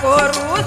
કોરું